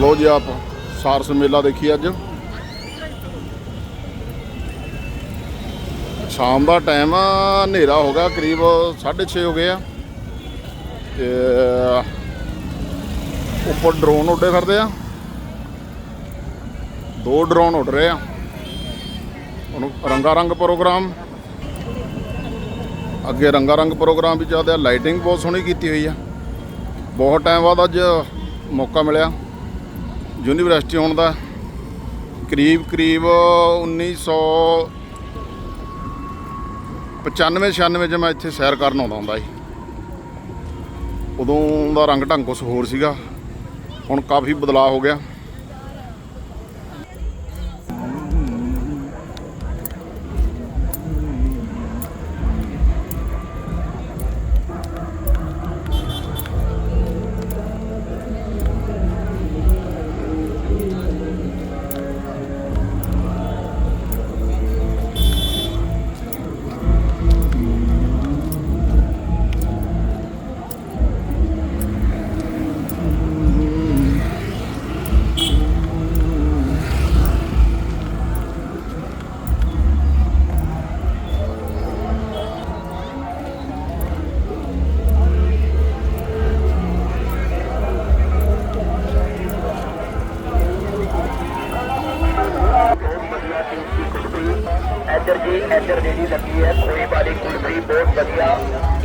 ਲੋ ਜੀ ਆਪ, ਸਾਰਸ ਮੇਲਾ ਦੇਖੀ ਅੱਜ। ਸ਼ਾਮ ਦਾ ਟਾਈਮ ਹਨੇਰਾ ਹੋ ਗਿਆ, ਕਰੀਬ 6:30 ਹੋ ਗਏ ਆ। ਤੇ ਉੱਪਰ ਡਰੋਨ ਉੱਡੇ ਫਿਰਦੇ ਆ। ਦੋ ਡਰੋਨ ਉੱਡ ਰਹੇ ਆ। ਉਹਨੂੰ ਰੰਗਾ ਰੰਗ ਪ੍ਰੋਗਰਾਮ ਅੱਗੇ ਰੰਗਾ ਰੰਗ ਪ੍ਰੋਗਰਾਮ ਵੀ ਚੱਲਦਾ ਲਾਈਟਿੰਗ ਬਹੁਤ ਸੋਹਣੀ ਕੀਤੀ ਹੋਈ ਆ। ਬਹੁਤ ਟਾਈਮ ਬਾਅਦ ਅੱਜ ਮੌਕਾ ਮਿਲਿਆ। ਯੂਨੀਵਰਸਿਟੀ ਆਉਣ ਦਾ ਕਰੀਬ ਕਰੀਬ 1900 95 96 ਚ ਮੈਂ ਇੱਥੇ ਸੈਰ ਕਰਨ ਆਉਂਦਾ ਹੁੰਦਾ ਸੀ। ਉਦੋਂ ਦਾ ਰੰਗ ਢੰਗ ਕੁਛ ਹੋਰ ਸੀਗਾ। ਹੁਣ ਕਾਫੀ ਬਦਲਾਅ ਹੋ ਗਿਆ।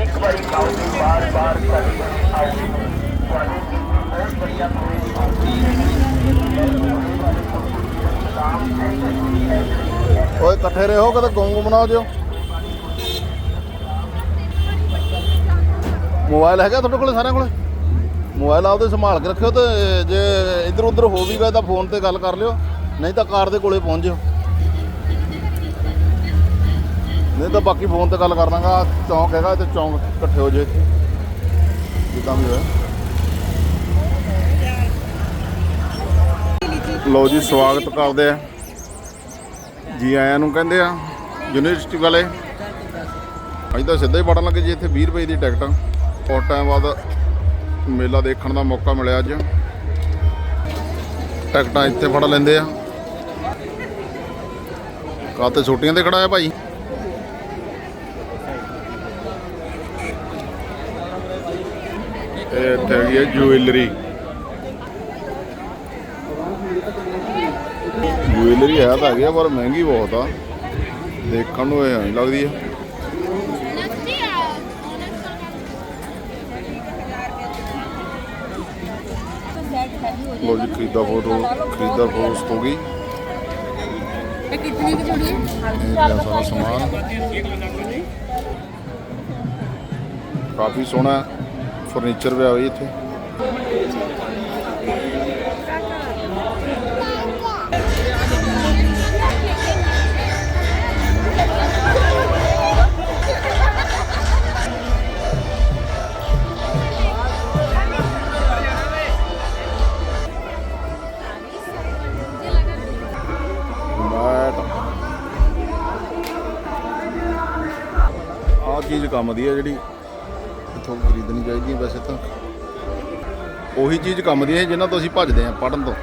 ਇੱਕ ਵਾਰੀ ਖਾਓ ਜੀ, ਬਾਰ ਬਾਰ ਕਦੀ ਆਓ ਤੁਹਾਨੂੰ ਬਹੁਤ ਵਧੀਆ ਕੋਈ ਓਏ, ਇਕੱਠੇ ਰਹੋ, ਕਦੇ ਗੋਂਗ ਬਣਾਓ ਜਿਓ। ਮੋਬਾਈਲ ਹੈਗਾ ਤੁਹਾਡੇ ਕੋਲ ਸਾਰਿਆਂ ਕੋਲ? ਮੋਬਾਈਲ ਆਪਦੇ ਸੰਭਾਲ ਕੇ ਰੱਖਿਓ ਤੇ ਜੇ ਇੱਧਰ ਉੱਧਰ ਹੋ ਵੀ ਗਏ ਤਾਂ ਫੋਨ ਤੇ ਗੱਲ ਕਰ ਲਿਓ। ਨਹੀਂ ਤਾਂ ਕਾਰ ਦੇ ਕੋਲੇ ਪਹੁੰਚ ਜਿਓ। ਨਹੀਂ ਤਾਂ ਬਾਕੀ ਫੋਨ ਤੇ ਗੱਲ ਕਰ ਦਾਂਗਾ ਚੌਂਕ ਹੈਗਾ ਤੇ ਚੌਂਕ ਇਕੱਠੇ ਹੋ ਜੇ। ਇੱਥੇ ਜਿੱਦਾਂ ਵੀ ਹੋਇਆ। ਲੋ ਜੀ, ਸਵਾਗਤ ਕਰਦੇ ਆ। ਜੀ ਆਇਆਂ ਨੂੰ ਕਹਿੰਦੇ ਆ, ਯੂਨੀਵਰਸਿਟੀ ਵਾਲੇ। ਅੱਜ ਤਾਂ ਸਿੱਧਾ ਹੀ ਪੜਨ ਲੱਗੇ ਜੀ ਇੱਥੇ 20 ਰੁਪਏ ਦੀ ਟਿਕਟ। ਬਹੁਤ ਟਾਈਮ ਬਾਅਦ ਮੇਲਾ ਦੇਖਣ ਦਾ ਮੌਕਾ ਮਿਲਿਆ ਅੱਜ। ਟਿਕਟਾਂ ਇੱਥੇ ਫੜ ਲੈਂਦੇ ਆ। ਕਾਤੇ ਛੋਟੀਆਂ ਤੇ ਖੜਾਇਆ ਆ ਭਾਈ ਇਹ ਇੱਥੇ ਹੈਗੀ ਹੈ ਜੁਐਲਰੀ। ਜੁਐਲਰੀ ਹੈ ਤਾਂ ਹੈਗੀ ਆ ਪਰ ਮਹਿੰਗੀ ਬਹੁਤ ਆ। ਦੇਖਣ ਨੂੰ ਇਹ ਨਹੀਂ ਲੱਗਦੀ ਹੈ ਲੋ ਜੀ ਖਰੀਦਾ ਫੋਟੋ ਖਰੀਦਾ ਪੋਸਟ ਹੋ ਗਈ। ਇਹ ਕਿੰਨੀ ਦੀ ਜੁੜੀ ਹੈ? ਸਾਰਾ ਸਮਾਨ। ਕਾਫੀ ਸੋਹਣਾ ਫਰਨੀਚਰ ਪਿਆ ਹੋਈ ਇੱਥੇ। ਮੈਟ ਆਹ ਚੀਜ਼ ਕੰਮ ਦੀ ਹੈ ਜਿਹੜੀ ਇੱਥੋਂ ਖਰੀਦਣੀ ਚਾਹੀਦੀ ਵੈਸੇ ਤਾਂ। ਉਹੀ ਚੀਜ਼ ਕੰਮ ਦੀ ਹੈ ਜਿਹਨਾਂ ਤੋਂ ਅਸੀਂ ਭੱਜਦੇ ਹਾਂ ਪੜਨ ਤੋਂ।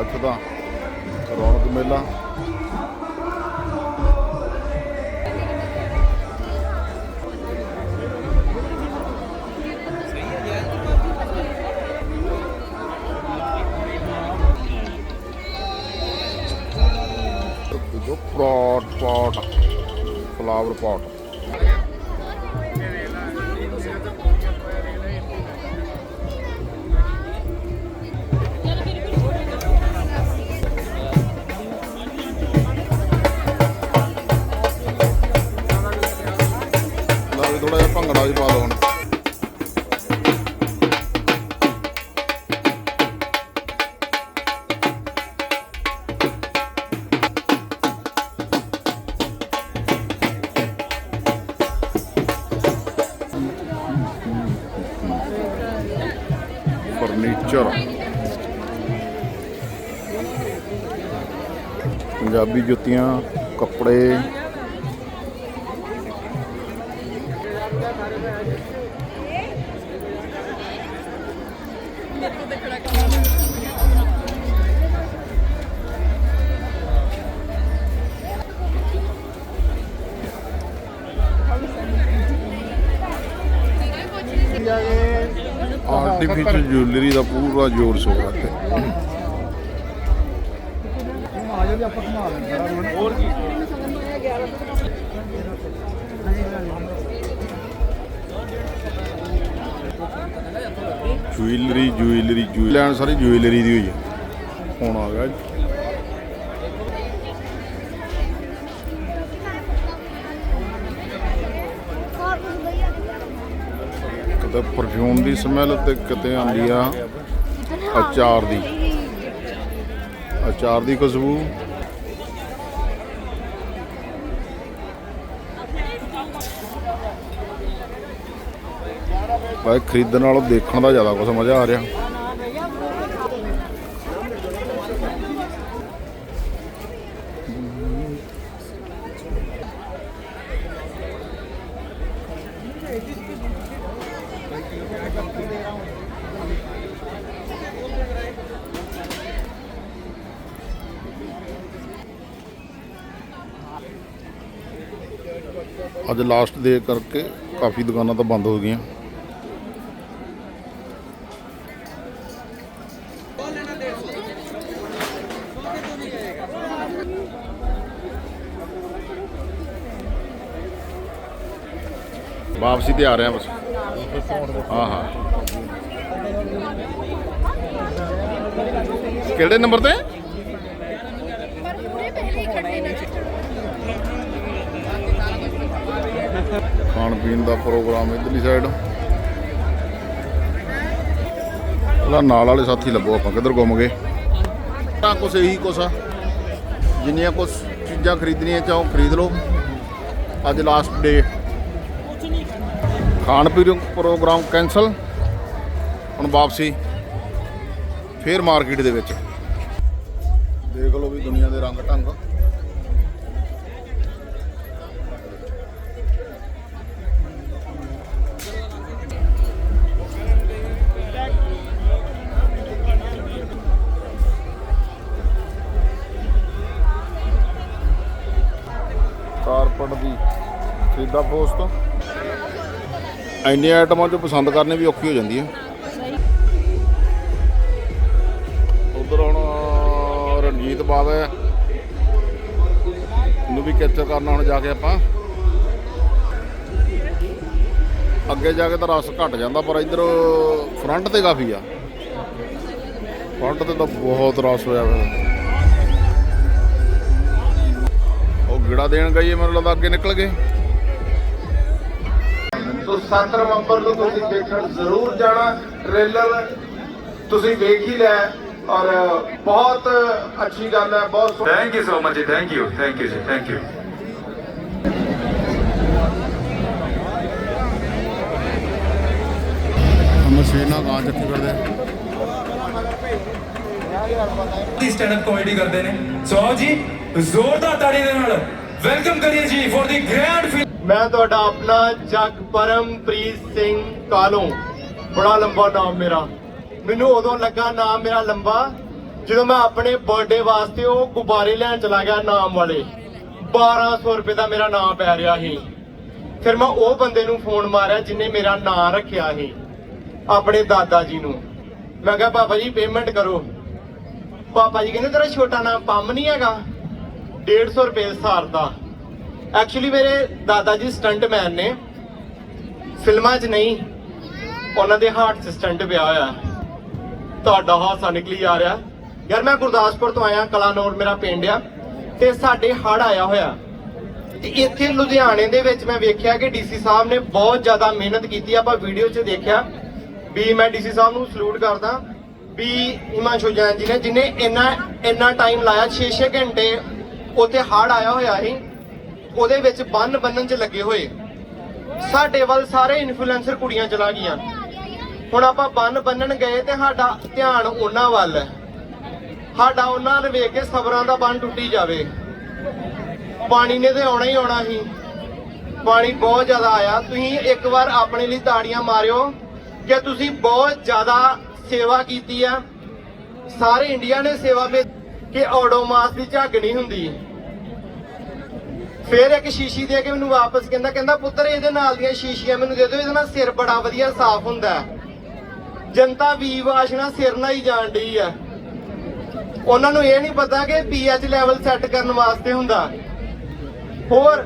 ਇੱਥੇ ਤਾਂ ਰੌਣਕ ਮੇਲਾ। ਜੋ ਪੋਟ ਪੋਟ ਫਲਾਵਰ ਪੋਟ ਥੋੜਾ ਜਿਹਾ ਭੰਗੜਾ ਵੀ ਪਾ ਦੋ ਹੁਣ ਫਰਨੀਚਰ ਪੰਜਾਬੀ ਜੁੱਤੀਆਂ ਕੱਪੜੇ ਕਾਫੀ ਚ ਜੁਐਲਰੀ ਦਾ ਪੂਰਾ ਜੋਰ ਸ਼ੋਰ ਹੈ ਇੱਥੇ। Jewellery jewellery jewellery. ਸਾਰੀ ਜੁਐਲਰੀ ਦੀ ਹੋਈ ਹੈ। ਹੁਣ ਆ ਗਿਆ। ਜੀ। ਪਰਫਿਊਮ ਦੀ ਸਮੈਲ ਤੇ ਕਿਤੇ ਆਉਂਦੀ ਆ ਅਚਾਰ ਦੀ ਅਚਾਰ ਦੀ ਖੁਸ਼ਬੂ ਭਾਈ ਖਰੀਦਣ ਨਾਲੋਂ ਦੇਖਣ ਦਾ ਜ਼ਿਆਦਾ ਕੁਝ ਮਜ਼ਾ ਆ ਰਿਹਾ ਅੱਜ ਲਾਸਟ ਦੇ ਕਰਕੇ ਕਾਫੀ ਦੁਕਾਨਾਂ ਤਾਂ ਬੰਦ ਹੋ ਗਈਆਂ। ਵਾਪਸੀ ਤੇ ਆ ਰਹੇ ਆ ਬਸ। ਹਾਂ ਹਾਂ। ਕਿਹੜੇ ਨੰਬਰ ਤੇ ਪਰ ਪੂਰੇ ਪਹਿਲੇ ਹੀ ਖੜੇ ਨੇ ਖਾਣ ਪੀਣ ਦਾ ਪ੍ਰੋਗਰਾਮ ਇਧਰਲੀ ਸਾਈਡ ਉਹਦਾ ਨਾਲ ਵਾਲੇ ਸਾਥੀ ਲੱਭੋ, ਆਪਾਂ ਕਿੱਧਰ ਗੁੰਮ ਗਏ? ਤਾਂ ਕੁਛ ਇਹੀ ਕੁਛ ਆ। ਜਿੰਨੀਆਂ ਕੁਛ ਚੀਜ਼ਾਂ ਖਰੀਦਣੀਆਂ ਚਾਹੋ ਖਰੀਦ ਲਓ। ਅੱਜ ਲਾਸਟ ਡੇ ਖਾਣ ਪੀਣ ਪ੍ਰੋਗਰਾਮ ਕੈਨਸਲ ਹੁਣ ਵਾਪਸੀ। ਫੇਰ ਮਾਰਕੀਟ ਦੇ ਵਿੱਚ। ਦੇਖ ਲਓ ਵੀ ਦੁਨੀਆ ਦੇ ਰੰਗ ਢੰਗ ਖਰੀਦਾ ਪੋਸਟ ਇੰਨੇ ਆਈਟਮਾਂ ਚੋਂ ਪਸੰਦ ਕਰਨੇ ਵੀ ਔਖੀ ਹੋ ਜਾਂਦੀ ਹੈ। ਉਧਰ ਹੁਣ ਰਣਜੀਤ ਬਾਵਾ ਨੂੰ ਵੀ ਕੈਪਚਰ ਕਰਨਾ ਹੁਣ ਜਾ ਕੇ ਆਪਾਂ। ਅੱਗੇ ਜਾ ਕੇ ਤਾਂ ਰਸ ਘਟ ਜਾਂਦਾ, ਪਰ ਇੱਧਰ ਫਰੰਟ ਤੇ ਕਾਫੀ ਆ। ਫਰੰਟ ਤੇ ਤਾਂ ਬਹੁਤ ਰਸ ਹੋਇਆ ਹੋਇਆ। ਉਹ ਗਿੜਾ ਦੇਣ ਗਈ ਮੈਨੂੰ ਲੱਗਦਾ ਅੱਗੇ ਨਿਕਲ ਗਏ। ਸੋ 7 ਨਵੰਬਰ ਨੂੰ ਤੁਸੀਂ ਦੇਖਣ ਜ਼ਰੂਰ ਜਾਣਾ। ਟ੍ਰੇਲਰ ਤੁਸੀਂ ਵੇਖ ਹੀ ਲਿਆ ਔਰ ਬਹੁਤ ਅੱਛੀ ਗੱਲ ਹੈ ਬਹੁਤ ਸੋਹਣੀ। Thank you so much ji thank you thank you ji thank you machine ਗਾਂ ਚੱਕੀ ਫਿਰਦੇ ਦੀ ਸਟੈਂਡ ਅਪ ਕਾਮੇਡੀ ਕਰਦੇ ਨੇ। ਸੋ ਜੀ ਜ਼ੋਰਦਾਰ ਤਾੜੀ ਦੇ ਨਾਲ। ਵੈਲਕਮ ਕਰੀਏ ਜੀ ਫॉर ਦੀ ਗ੍ਰੈਂਡ ਮੈਂ ਤੁਹਾਡਾ ਆਪਣਾ ਜਗ ਪਰਮਪ੍ਰੀਤ ਸਿੰਘ ਕਾਲੋਂ। ਬੜਾ ਲੰਬਾ ਨਾਮ ਮੇਰਾ। ਮੈਨੂੰ ਉਦੋਂ ਲੱਗਾ ਨਾਮ ਮੇਰਾ ਲੰਬਾ, ਜਦੋਂ ਮੈਂ ਆਪਣੇ ਬਰਥਡੇ ਵਾਸਤੇ ਉਹ ਗੁਬਾਰੇ ਲੈਣ ਚਲਾ ਗਿਆ ਨਾਮ ਵਾਲੇ। 1200 ਰੁਪਏ ਦਾ ਮੇਰਾ ਨਾਮ ਪੈ ਰਿਹਾ ਸੀ। ਫਿਰ ਮੈਂ ਉਹ ਬੰਦੇ ਨੂੰ ਫੋਨ ਮਾਰਿਆ ਜਿਨੇ ਮੇਰਾ ਨਾਮ ਰੱਖਿਆ ਸੀ, ਆਪਣੇ ਦਾਦਾ ਜੀ ਨੂੰ। ਮੈਂ ਕਿਹਾ, ਪਾਪਾ ਜੀ ਪੇਮੈਂਟ ਕਰੋ। ਪਾਪਾ ਜੀ ਕਹਿੰਦੇ, ਤੇਰਾ ਛੋਟਾ ਨਾਮ ਪੰਮ ਨਹੀਂ ਹੈਗਾ? 150 ਰੁਪਏ ਸਾਰਦਾ ਐਕਚੁਅਲੀ ਮੇਰੇ ਦਾਦਾ ਜੀ ਸਟੰਟਮੈਨ ਨੇ। ਫਿਲਮਾਂ 'ਚ ਨਹੀਂ, ਉਹਨਾਂ ਦੇ ਹਾਰਟ 'ਚ ਸਟੰਟ ਪਿਆ ਹੋਇਆ। ਤੁਹਾਡਾ ਹਾਸਾ ਨਿਕਲੀ ਆ ਰਿਹਾ। ਯਾਰ, ਮੈਂ ਗੁਰਦਾਸਪੁਰ ਤੋਂ ਆਇਆ, ਕਲਾਨੌਰ ਮੇਰਾ ਪਿੰਡ ਆ, ਤੇ ਸਾਡੇ ਹੜ ਆਇਆ ਹੋਇਆ। ਤੇ ਇੱਥੇ ਲੁਧਿਆਣੇ ਦੇ ਵਿੱਚ ਮੈਂ ਵੇਖਿਆ ਕਿ ਡੀਸੀ ਸਾਹਿਬ ਨੇ ਬਹੁਤ ਜ਼ਿਆਦਾ ਮਿਹਨਤ ਕੀਤੀ। ਆਪਾਂ ਵੀਡੀਓ 'ਚ ਦੇਖਿਆ ਵੀ ਮੈਂ ਡੀਸੀ ਸਾਹਿਬ ਨੂੰ ਸਲੂਟ ਕਰਦਾ ਵੀ ਹਿਮਾਂਸ਼ੂ ਜੈਨ ਜੀ ਨੇ, ਜਿਨੇ ਇੰਨਾ ਇੰਨਾ ਟਾਈਮ ਲਾਇਆ 6-6 ਘੰਟੇ ਉੱਥੇ ਹੜ ਆਇਆ ਹੋਇਆ ਸੀ। ਉਹਦੇ ਵਿੱਚ ਬੰਨ ਬੰਨਣ 'ਚ ਲੱਗੇ ਹੋਏ। ਸਾਡੇ ਵੱਲ ਸਾਰੇ ਇਨਫਲੂਐਂਸਰ ਕੁੜੀਆਂ ਚਲਾ ਗਈਆਂ। ਹੁਣ ਆਪਾਂ ਬੰਨ ਬੰਨਣ ਗਏ ਤੇ ਸਾਡਾ ਧਿਆਨ ਉਹਨਾਂ ਵੱਲ ਹੈ। ਸਾਡਾ ਉਹਨਾਂ ਨੂੰ ਵੇਖ ਕੇ ਸਬਰਾਂ ਦਾ ਬੰਨ ਟੁੱਟੀ ਜਾਵੇ। ਪਾਣੀ ਨੇ ਤੇ ਆਉਣਾ ਹੀ ਆਉਣਾ ਸੀ। ਪਾਣੀ ਬਹੁਤ ਜ਼ਿਆਦਾ ਆਇਆ। ਤੁਸੀਂ ਇੱਕ ਵਾਰ ਆਪਣੇ ਲਈ ਤਾੜੀਆਂ ਮਾਰਿਓ ਕਿ ਤੁਸੀਂ ਬਹੁਤ ਜ਼ਿਆਦਾ ਸੇਵਾ ਕੀਤੀ ਆ। ਸਾਰੇ ਇੰਡੀਆ ਨੇ ਸੇਵਾ ਵਿੱਚ ਕਿ ਓਡੋਮਾਸ ਦੀ ਝੱਗ ਨਹੀਂ ਹੁੰਦੀ। ਫਿਰ ਇੱਕ ਸ਼ੀਸ਼ੀ ਦੇ ਕੇ ਮੈਨੂੰ ਵਾਪਸ ਕਹਿੰਦਾ ਕਹਿੰਦਾ ਪੁੱਤਰ, ਇਹਦੇ ਨਾਲ ਦੀਆਂ ਸ਼ੀਸ਼ੀਆਂ ਮੈਨੂੰ ਦੇ ਦਿਓ, ਇਹਦੇ ਨਾਲ ਸਿਰ ਬੜਾ ਵਧੀਆ ਸਾਫ਼ ਹੁੰਦਾ ਜਨਤਾ ਵੀ ਵਾਸ਼ਨਾ ਸਿਰ ਨਾਲ ਹੀ ਜਾਣ ਡਈ ਆ ਉਹਨਾਂ ਨੂੰ ਇਹ ਨਹੀਂ ਪਤਾ ਕਿ ਪੀਐਚ ਲੈਵਲ ਸੈੱਟ ਕਰਨ ਵਾਸਤੇ ਹੁੰਦਾ। ਹੋਰ,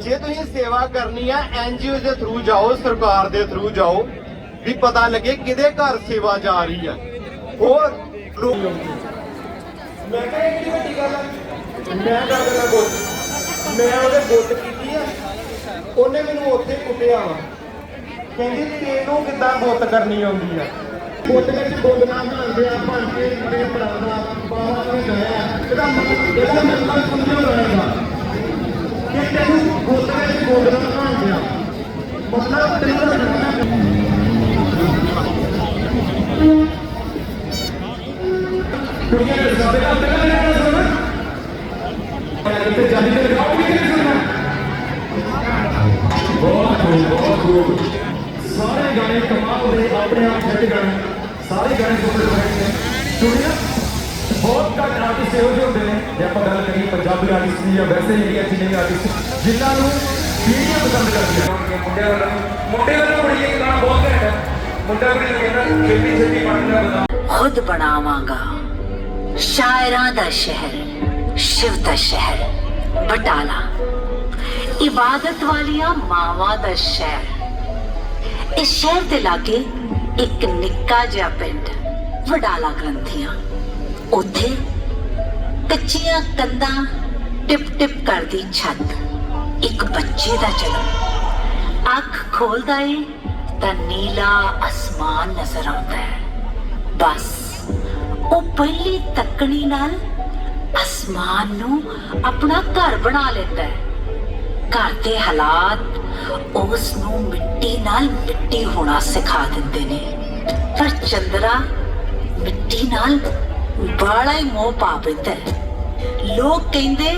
ਜੇ ਤੁਸੀਂ ਸੇਵਾ ਕਰਨੀ ਆ ਐਨਜੀਓ ਦੇ ਥਰੂ ਜਾਓ, ਸਰਕਾਰ ਦੇ ਥਰੂ ਜਾਓ, ਵੀ ਪਤਾ ਲੱਗੇ ਕਿਹਦੇ ਘਰ ਸੇਵਾ ਜਾ ਰਹੀ ਆ ਹੋਰ ਮੈਂ ਕਿਹਾ ਇਹ ਵੱਡੀ ਗੱਲ ਆ ਮੈਂ ਕਰ ਦੇਣਾ ਗੁੱਟ ਮੈਂ ਉਹਦੇ ਗੁੱਟ ਕੀਤੀ ਆ। ਉਹਨੇ ਮੈਨੂੰ ਉੱਥੇ ਕੁੱਟਿਆ ਵਾ। ਕਹਿੰਦੀ, ਤੈਨੂੰ ਕਿੱਦਾਂ ਗੁੱਟ ਕਰਨੀ ਆਉਂਦੀ ਆ? ਗੁੱਟ ਵਿੱਚ ਗੋਦਨਾ ਬਣਦੇ ਆ ਬਣ ਕੇ ਪੜਾਉਂਦਾ ਬਾਬਾ ਨੇ ਗਾਇਆ ਇਹਦਾ ਇਹਦਾ ਮਤਲਬ ਸਮਝੋ ਰਹੇਗਾ। ਕਿ ਤੈਨੂੰ ਗੁੱਟ ਵਿੱਚ ਗੋਦਨਾ ਬਣਦੇ ਆ, ਮਤਲਬ ਤੈਨੂੰ ਕੁੜੀਆਂ ਦੇ ਸਾਡੇ ਖੂਬ ਸਾਰੇ ਗਾਣੇ ਕਮਾਲ ਦੇ ਆਪਣੇ ਆਪ ਛੱਡ ਗਏ ਸਾਰੇ ਗਾਣੇ ਸੁਪਰ ਹਿੱਟ ਨੇ ਦੁਨੀਆ ਬਹੁਤ ਘੱਟ ਆਰਟਿਸਟ ਇਹੋ ਜਿਹੇ ਹੁੰਦੇ ਨੇ ਜੇ ਆਪਾਂ ਗੱਲ ਕਰੀਏ ਪੰਜਾਬੀ ਆਰਟਿਸਟ ਦੀ ਜਾਂ ਵੈਸੇ ਇੰਡੀਆ ਚ ਨਹੀਂ ਆਰਟਿਸਟ ਜਿਨ੍ਹਾਂ ਨੂੰ ਪੀੜ੍ਹੀਆਂ ਪਸੰਦ ਕਰਦੀਆਂ ਮੁੰਡਿਆਂ ਦਾ ਮੁੰਡੇ ਦਾ ਕੁੜੀ ਇੱਕ ਗਾਣਾ ਬਹੁਤ ਘੈਂਟ ਹੈ ਮੁੰਡਾ ਕੁੜੀ ਨੂੰ ਕਹਿੰਦਾ ਛੇਤੀ ਛੇਤੀ ਪੜ੍ਹਨਾ ਬਤਾ ਖੁਦ ਬਣਾਵਾਂਗਾ ਸ਼ਾਇਰਾਂ ਦਾ ਸ਼ਹਿਰ ਸ਼ਿਵ ਦਾ ਸ਼ਹਿਰ, ਬਟਾਲਾ। ਇਬਾਦਤ ਵਾਲੀਆਂ ਮਾਵਾਂ ਦਾ ਸ਼ਹਿਰ। ਇਸ ਸ਼ਹਿਰ ਦੇ ਲਾਗੇ ਇੱਕ ਨਿੱਕਾ ਜਿਹਾ ਪਿੰਡ, ਵਡਾਲਾ ਗ੍ਰੰਥੀਆਂ। ਉੱਥੇ ਕੱਚੀਆਂ ਕੰਧਾਂ ਟਿਪ ਟਿਪ ਕਰਦੀ ਛੱਤ, ਇੱਕ ਬੱਚੇ ਦਾ ਜਨਮ। ਅੱਖ ਖੋਲਦਾ ਏ ਤਾਂ ਨੀਲਾ ਅਸਮਾਨ ਨਜ਼ਰ ਆਉਂਦਾ ਹੈ। ਬਸ, ਉਹ ਪਹਿਲੀ ਤੱਕਣੀ ਨਾਲ ਅਸਮਾਨ ਨੂੰ ਆਪਣਾ ਘਰ ਬਣਾ ਲੈਂਦਾ ਹੈ। ਘਰ ਦੇ ਹਾਲਾਤ ਉਸ ਨੂੰ ਮਿੱਟੀ ਨਾਲ ਮਿੱਟੀ ਹੋਣਾ ਸਿਖਾ ਦਿੰਦੇ ਨੇ। ਪਰ ਚੰਦਰਾ ਮਿੱਟੀ ਨਾਲ ਬੜਾ ਹੀ ਮੋਹ ਪਾ ਹੈ। ਲੋਕ ਕਹਿੰਦੇ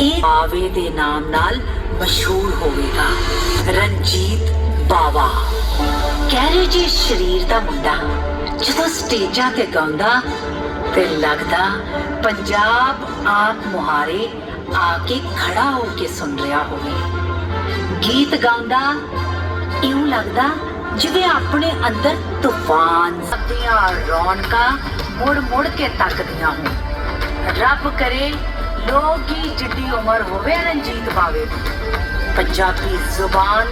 ਇਹ ਆਵੇ ਦੇ ਨਾਮ ਨਾਲ ਮਸ਼ਹੂਰ ਹੋਵੇਗਾ। ਰਣਜੀਤ ਬਾਵਾ। ਕਹਿ ਰਹੇ ਜੀ ਸਰੀਰ ਦਾ ਮੁੰਡਾ ਜਦੋਂ ਸਟੇਜਾਂ ਤੇ ਗਾਉਂਦਾ ਤੇ ਲੱਗਦਾ ਪੰਜਾਬ ਆਪ ਮੁਹਾਰੇ ਆ ਕੇ ਖੜਾ ਹੋ ਕੇ ਸੁਣ ਰਿਹਾ ਹੋਵੇ। ਗੀਤ ਗਾਉਂਦਾ, ਇਉਂ ਲੱਗਦਾ ਜਿਵੇਂ ਆਪਣੇ ਅੰਦਰ ਤੂਫਾਨ ਦੀਆਂ ਰੌਣਕਾਂ ਮੁੜ ਮੁੜ ਕੇ ਤੱਕਦੀਆਂ ਹੋਣ। ਰੱਬ ਕਰੇ ਲੋਕੀ ਜਿੱਡੀ ਉਮਰ ਹੋਵੇ ਰਣਜੀਤ ਬਾਵੇ ਪੰਜਾਬੀ ਜ਼ੁਬਾਨ,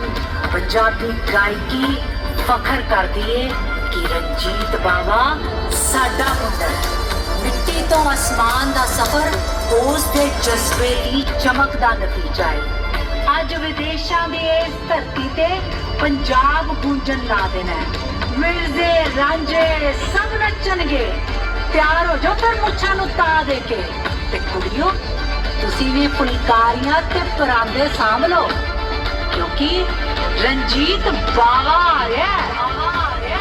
ਪੰਜਾਬੀ ਗਾਇਕੀ ਫਖਰ ਕਰਦੀ ਏ ਕਿ ਰਣਜੀਤ ਬਾਵਾ ਸਾਡਾ ਮੁੰਡਾ ਹੈ। ਮਿੱਟੀ ਤੋਂ ਅਸਮਾਨ ਦਾ ਸਫ਼ਰ, ਉਸ ਦੇ ਜਜ਼ਬੇ ਦੀ ਚਮਕ ਦਾ ਨਤੀਜਾ ਹੈ। ਅੱਜ ਵਿਦੇਸ਼ਾਂ ਦੀ ਇਸ ਧਰਤੀ ਤੇ ਪੰਜਾਬ ਗੂੰਜਣ ਲਾ ਦੇਣਾ ਹੈ। ਰਾਂਝੇ ਸਭ ਨੱਚਣਗੇ। ਤਿਆਰ ਹੋ ਜਾਓ ਫਿਰ ਮੁੱਛਾਂ ਨੂੰ ਤਾ ਦੇ ਕੇ। ਤੇ ਕੁੜੀਓ, ਤੁਸੀਂ ਵੀ ਫੁਲਕਾਰੀਆਂ ਤੇ ਪਰਾਂਦੇ ਸਾਂਭ ਲਓ। ਕਿਉਂਕਿ ਰਣਜੀਤ ਬਾਵਾ ਆ ਰਿਹਾ ਹੈ। ਬਾਵਾ ਆ ਰਿਹਾ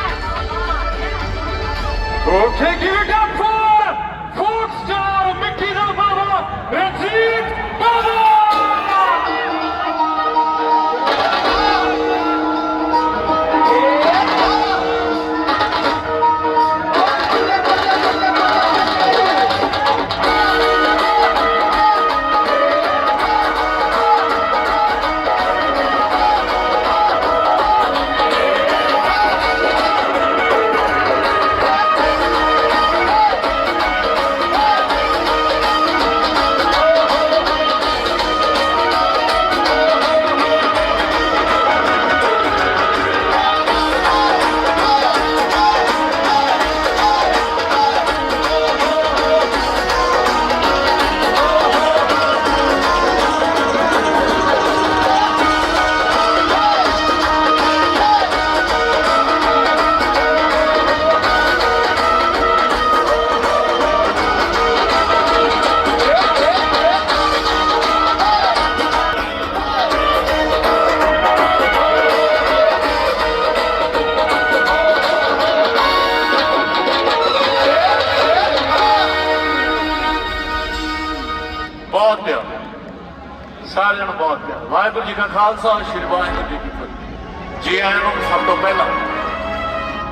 ਖਾਲਸਾ ਸ੍ਰੀ ਵਾਹਿਗੁਰੂ ਜੀ ਕੀ ਫਤਿਹ। ਜੀ ਆਇਆਂ ਨੂੰ ਸਭ ਤੋਂ ਪਹਿਲਾਂ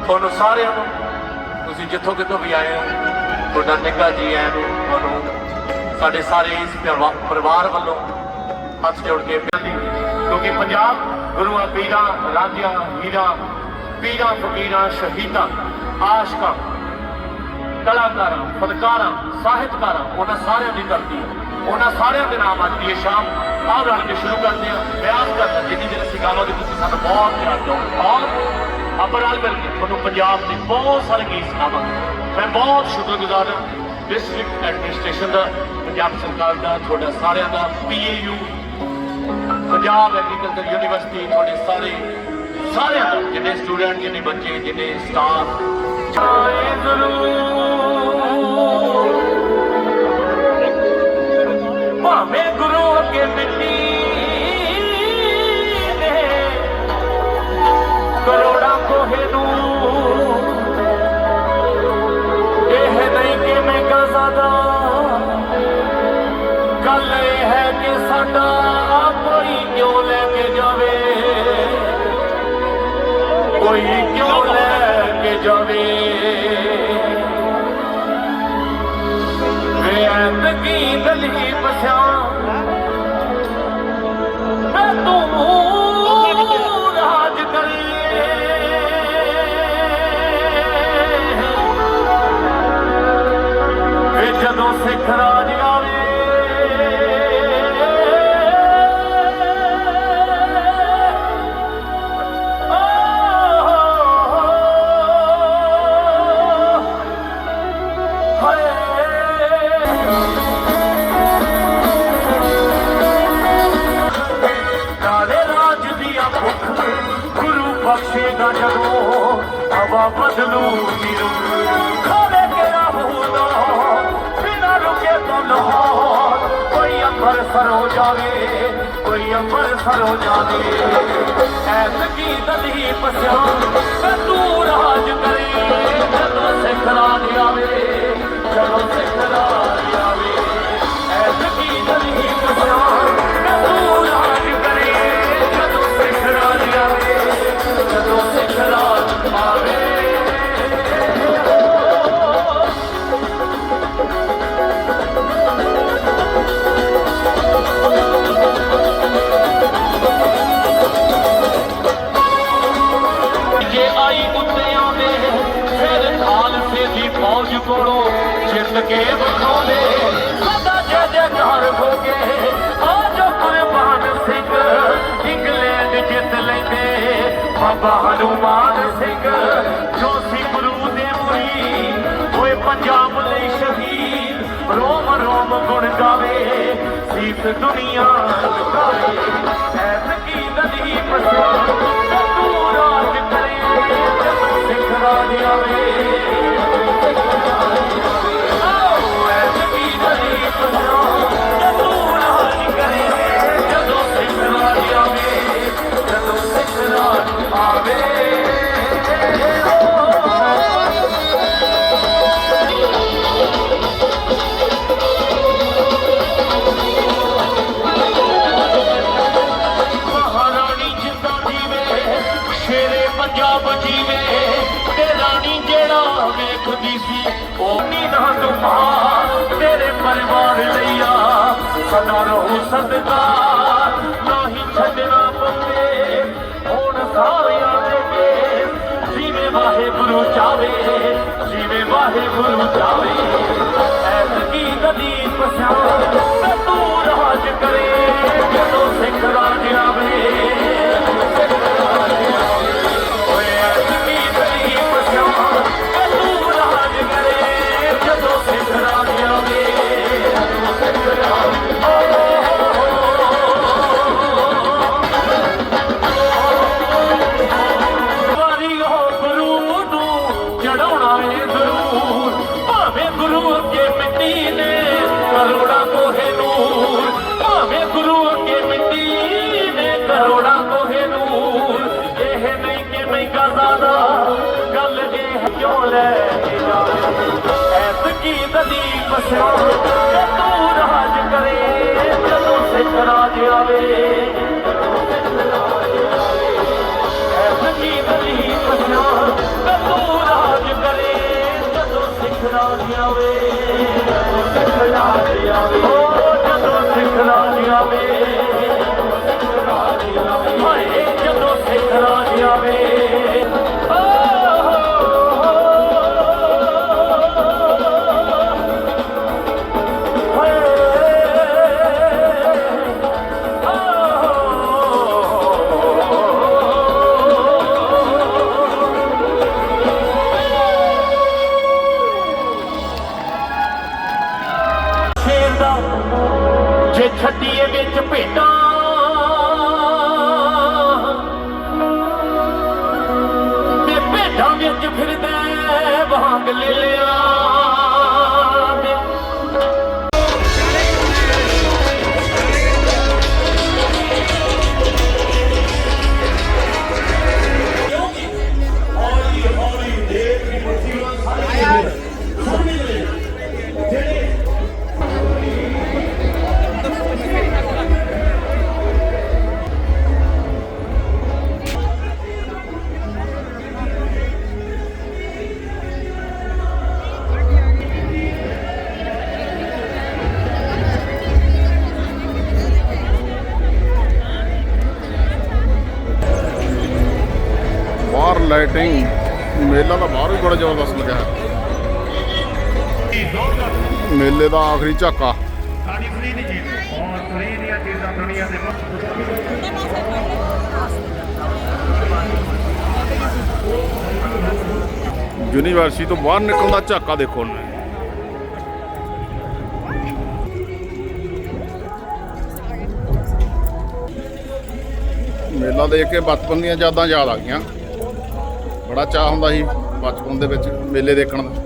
ਤੁਹਾਨੂੰ ਸਾਰਿਆਂ ਨੂੰ ਤੁਸੀਂ ਜਿੱਥੋਂ ਕਿਤੋਂ ਵੀ ਆਏ ਹੋ, ਤੁਹਾਡਾ ਨਿੱਘਾ ਜੀ ਆਇਆਂ ਨੂੰ ਤੁਹਾਨੂੰ ਸਾਡੇ ਸਾਰੇ ਇਸ ਪਰਿਵਾਰ ਵੱਲੋਂ ਹੱਥ ਜੋੜ ਕੇ ਬੇਨਤੀ ਕਿਉਂਕਿ ਪੰਜਾਬ ਗੁਰੂਆਂ, ਪੀਰਾਂ, ਰਾਜਿਆਂ ਹੀਰਾਂ ਪੀਰਾਂ, ਫਕੀਰਾਂ, ਸ਼ਹੀਦਾਂ, ਆਸ਼ਕਾਂ, ਕਲਾਕਾਰਾਂ ਫਨਕਾਰਾਂ ਸਾਹਿਤਕਾਰਾਂ, ਉਹਨਾਂ ਸਾਰਿਆਂ ਦੀ ਧਰਤੀ ਹੈ। ਉਹਨਾਂ ਸਾਰਿਆਂ ਦੇ ਨਾਮ ਅੱਜ ਦੀ ਸ਼ਾਮ ਆਹ ਰਲ ਕੇ ਸ਼ੁਰੂ ਕਰਦੇ ਹਾਂ। ਬਿਆਨ ਕਰਦਾ ਜਿੰਨੀ ਦੇਰ ਅਸੀਂ ਗਾਵਾਂਗੇ ਤੁਸੀਂ ਸਾਨੂੰ ਬਹੁਤ ਪਿਆਰ ਦਿਓ। ਔਰ ਆਪਾਂ ਰਲ ਮਿਲ ਕੇ ਤੁਹਾਨੂੰ ਪੰਜਾਬ ਦੇ ਬਹੁਤ ਸਾਰੇ ਗੀਤ ਸੁਣਾਵਾਂਗੇ। ਮੈਂ ਬਹੁਤ ਸ਼ੁਕਰਗੁਜ਼ਾਰ ਹਾਂ ਡਿਸਟ੍ਰਿਕਟ ਐਡਮਿਨਿਸਟ੍ਰੇਸ਼ਨ ਦਾ, ਪੰਜਾਬ ਸਰਕਾਰ ਦਾ, ਤੁਹਾਡਾ ਸਾਰਿਆਂ ਦਾ ਪੀਏਯੂ ਪੰਜਾਬ ਐਗਰੀਕਲਚਰ ਯੂਨੀਵਰਸਿਟੀ ਤੁਹਾਡੇ ਸਾਰੇ, ਸਾਰਿਆਂ ਦਾ, ਜਿੰਨੇ ਸਟੂਡੈਂਟ ਜਿੰਨੇ ਬੱਚੇ, ਜਿੰਨੇ ਸਟਾਫ ਚਾਹੇ ਜ਼ਰੂਰ। ਭਾਵੇਂ ਗੁਰੂ ਅੱਗੇ ਮਿੱਟੀ ਨੇ। ਕਰੋੜਾਂ ਕੋਹੇ ਨੂੰ ਇਹ ਨਹੀਂ ਕਿ ਮੈਂ ਗਜ਼ਾਦਾ ਗੱਲ ਇਹ ਹੈ ਕਿ ਸਾਡਾ ਕੋਈ ਕਿਉਂ ਲੈ ਕੇ ਜਾਵੇ? ਕੋਈ ਕਿਉਂ ਲੈ ਕੇ ਜਾਵੇ? ਵੇ ਐਤਕੀ ਗਲੀ ਜਦੋਂ ਸਿੱਖ ਰੋਮ ਰੋਮ ਗੁਣ ਗਾਵੇ। ਸੀਸ ਦੁਨੀਆ ਲੁਕਾਵੇ ਐਸ ਕੀ ਦਲੀ ਪਛਾਣ ਪੰਜਾਬ ਜੀਵੇ ਤੇ ਰਾਣੀ ਜਿਹੜਾ ਵੇਖਦੀ ਸੀ। ਉਹ ਨੀ ਨਾ ਤੁਮਾ ਤੇਰੇ ਪਰਿਵਾਰ ਲਈਆ ਸਦਾ ਰਹੂ ਸਦਕਾ ਨਹੀਂ ਛੱਡਣਾ ਪਵੇ। ਹੁਣ ਸਾਰਿਆਂ ਦੇ ਕੇ ਜਿਵੇਂ ਵਾਹਿਗੁਰੂ ਚਾਵੇ, ਜਿਵੇਂ ਵਾਹਿਗੁਰੂ ਚਾਵੇ। ਐਸ ਕੀ ਨਦੀ ਪਸਿਆ ਗੁਰੂ ਅੱਗੇ ਮਿੱਟੀ ਨੇ ਕਰੋੜਾਂ ਕੋਹੇ ਨੂਰ। ਇਹ ਨਹੀਂ ਕਿ ਮੈਂ ਗਜ਼ਾਦਾ ਗੱਲ ਇਹ ਕਿਉਂ ਲੈ ਕੇ ਜਾਵੇ। ਐਸ ਕੀ ਦਦੀ ਪਛਾਣ ਤੇ ਤੂੰ ਰਾਜ ਕਰੇ, ਜਦੋਂ ਸਿੱਖ ਰਾਜ ਆਵੇ। ਐਸੀ ਬਲੀ ਪਛਾਣ ਤੇ ਤੂੰ ਰਾਜ ਕਰੇ, ਜਦੋਂ ਸਿੱਖ ਰਾਜ ਆਵੇ। ਜਦੋਂ ਸਿੱਖ ਰਾਜ ਆਵੇ। ਆਵੇ। ਹਾਏ ਜਦੋਂ ਸਿੱਖ ਮੇਲੇ ਝਾਕਾ। ਸਾਡੀ ਫਰੀ ਦੀ ਚੀਜ਼ ਔਰ ਫਰੀ ਦੀਆਂ ਚੀਜ਼ਾਂ ਦੁਨੀਆ ਦੇ ਯੂਨੀਵਰਸਿਟੀ ਤੋਂ ਬਾਹਰ ਨਿਕਲਦਾ ਝਾਕਾ ਦੇਖੋ ਉਹਨੇ। ਮੇਲਾ ਦੇਖ ਕੇ ਬਚਪਨ ਦੀਆਂ ਯਾਦਾਂ ਯਾਦ ਆ ਗਈਆਂ। ਬੜਾ ਚਾਹ ਹੁੰਦਾ ਸੀ ਬਚਪਨ ਦੇ ਵਿੱਚ ਮੇਲੇ ਦੇਖਣ ਦਾ।